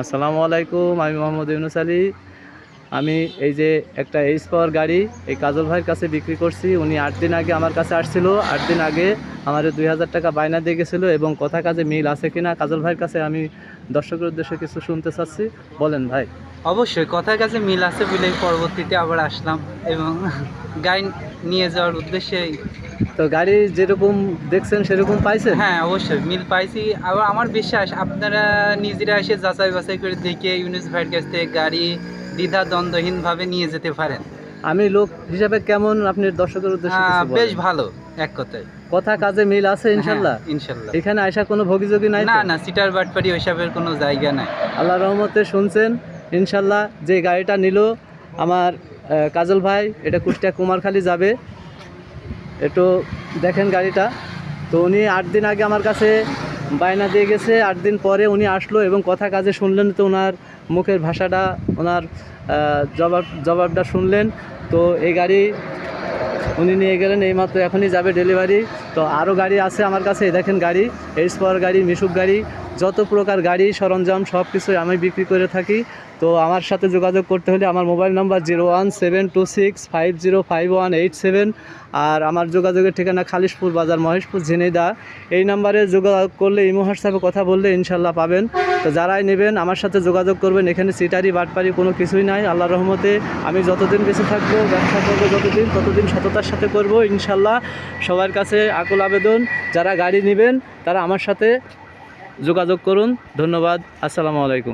আসসালামু আলাইকুম, আমি মোহাম্মদ ইউনুস আলী। আমি এই যে একটা এইচ পাওয়ার গাড়ি, এই কাজল ভাইয়ের কাছে বিক্রি করছি। উনি আট দিন আগে আমার কাছে আসছিল। আট দিন আগে আমার দুই হাজার টাকা বায়না দিয়ে গেছিল এবং কথা কাজে মিল আছে কিনা কাজল ভাইয়ের কাছে আমি দর্শকের উদ্দেশ্যে কিছু শুনতে চাচ্ছি। বলেন ভাই। অবশ্যই কথার কাছে মিল আছে বলে পরবর্তীতে আবার আসলাম এবং গাড়ি নিয়ে যাওয়ার উদ্দেশ্যে তো গাড়ি যেরকম দেখছেন সেরকম পাইছেন? হ্যাঁ অবশ্যই মিল পাইছি। আবার আমার বিশ্বাস আপনারা নিজেরা এসে যাচাই বাছাই করে দেখে ইউনিস ভাইয়ের কাছ থেকে গাড়ি দ্বিধা দ্বন্দ্বহীনভাবে নিয়ে যেতে পারেন। আমি লোক হিসাবে কেমন আপনি দর্শকের উদ্দেশ্যে। বেশ ভালো এক কথায়। কথা কাজে মিল আছে ইনশাল্লাহ হ্যাঁ, ইনশাল্লাহ? এখানে আসা কোনো ভোগীযোগী নাই না না সিটার বাটপারি ওইসবের কোনো জায়গা নাই। আল্লাহ রহমতে শুনছেন। ইনশাল্লাহ যে গাড়িটা নিল আমার কাজল ভাই, এটা কুষ্টিয়া কুমারখালী যাবে। একটু দেখেন গাড়িটা। তো উনি আট দিন আগে আমার কাছে বায়না দিয়ে গেছে। আট দিন পরে উনি আসলো এবং কথা কাজে শুনলেন তো ওনার মুখের ভাষাটা ওনার জবাব, জবাবটা শুনলেন। তো এই গাড়ি উনি নিয়ে গেলেন, এইমাত্র এখনই যাবে ডেলিভারি। তো আরও গাড়ি আছে আমার কাছে দেখেন গাড়ি এইচ পাওয়ার গাড়ি মিশুক গাড়ি, যত প্রকার গাড়ি, সরঞ্জাম সব কিছুই আমি বিক্রি করে থাকি। তো আমার সাথে যোগাযোগ করতে হলে আমার mobile number zero one seven two six five zero five one eight seven আর আমার যোগাযোগের ঠিকানা খালিশপুর বাজার, মহেশপুর ঝিনেদা এই নাম্বারে যোগাযোগ করলে, ইমো, হোয়াটসঅ্যাপে কথা বললে ইনশাল্লাহ পাবেন। তো যারাই নেবেন, আমার সাথে যোগাযোগ করবেন, এখানে সিটারি, বাটপারি কোনো কিছুই নাই আল্লাহ রহমতে। আমি যতদিন বেঁচে থাকব, ব্যবসা করব যতদিন, ততদিন সততার সাথে করব ইনশাল্লাহ। সবার কাছে আকুল আবেদন যারা গাড়ি নেবেন তারা আমার সাথে যোগাযোগ করুন। ধন্যবাদ। আসসালামু আলাইকুম।